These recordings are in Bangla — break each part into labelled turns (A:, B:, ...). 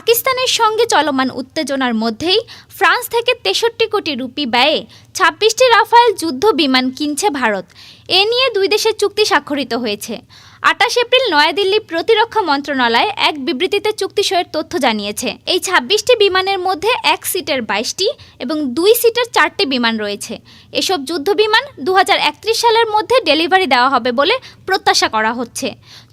A: পাকিস্তানের সঙ্গে চলমান উত্তেজনার মধ্যেই ফ্রান্স থেকে তেষট্টি কোটি রুপি ব্যয়ে ছাব্বিশটি রাফায়েল যুদ্ধ বিমান কিনছে ভারত। এ নিয়ে দুই দেশের চুক্তি স্বাক্ষরিত হয়েছে। আটাশ এপ্রিল নয়াদিল্লি প্রতিরক্ষা মন্ত্রণালয় এক বিবৃতিতে চুক্তি সইয়ের তথ্য জানিয়েছে। এই ছাব্বিশটি বিমানের মধ্যে এক সিটের বাইশটি এবং দুই সিটের চারটি বিমান রয়েছে। এসব যুদ্ধ বিমান দু হাজার একত্রিশ সালের মধ্যে ডেলিভারি দেওয়া হবে বলে প্রত্যাশা করা হচ্ছে।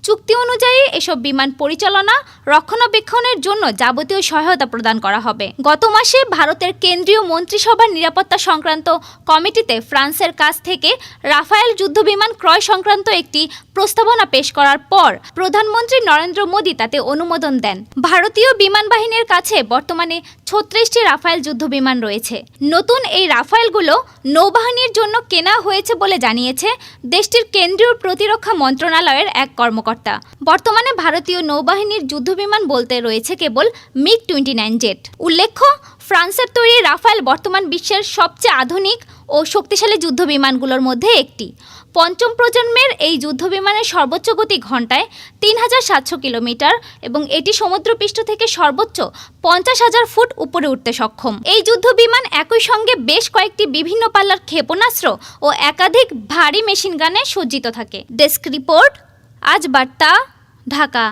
A: চুক্তি অনুযায়ী এসব বিমান পরিচালনা, রক্ষণাবেক্ষণের জন্য যাবতীয় সহায়তা প্রদান করা হবে। গত মাসে ভারতের কেন্দ্রীয় মন্ত্রিসভার নিরাপত্তা সংক্রান্ত কমিটিতে ফ্রান্সের কাছ থেকে রাফায়েল যুদ্ধবিমান ক্রয় সংক্রান্ত একটি প্রস্তাবনা পেশ করার পর প্রধানমন্ত্রী নরেন্দ্র মোদী তাতে অনুমোদন দেন। ভারতীয় বিমান বাহিনীর কাছে বর্তমানে ছত্রিশটি রাফায়েল যুদ্ধবিমান রয়েছে। নতুন এই রাফায়েলগুলো নৌবাহিনীর জন্য কেনা হয়েছে বলে জানিয়েছে দেশটির কেন্দ্রীয় প্রতিরক্ষা মন্ত্রণালয়ের এক কর্মকর্তা। বর্তমানে ভারতীয় নৌবাহিনীর যুদ্ধবিমান বলতে রয়েছে কেবল মিগ টোয়েন্টি নাইন জেট। উল্লেখ্য, ফ্রান্সের তৈরি রাফায়েল বর্তমান বিশ্বের সবচেয়ে আধুনিক ও শক্তিশালী যুদ্ধ বিমানগুলোর মধ্যে একটি। পঞ্চম প্রজন্মের এই যুদ্ধ বিমানের সর্বোচ্চ গতি ঘন্টায় তিন হাজার সাতশো কিলোমিটার এবং এটি সমুদ্রপৃষ্ঠ থেকে সর্বোচ্চ পঞ্চাশ হাজার ফুট উপরে উঠতে সক্ষম। এই যুদ্ধবিমান একই সঙ্গে বেশ কয়েকটি বিভিন্ন পাল্লার ক্ষেপণাস্ত্র ও একাধিক ভারী মেশিন গানে সজ্জিত থাকে। ডেস্ক রিপোর্ট, আজ বার্তা, ঢাকা।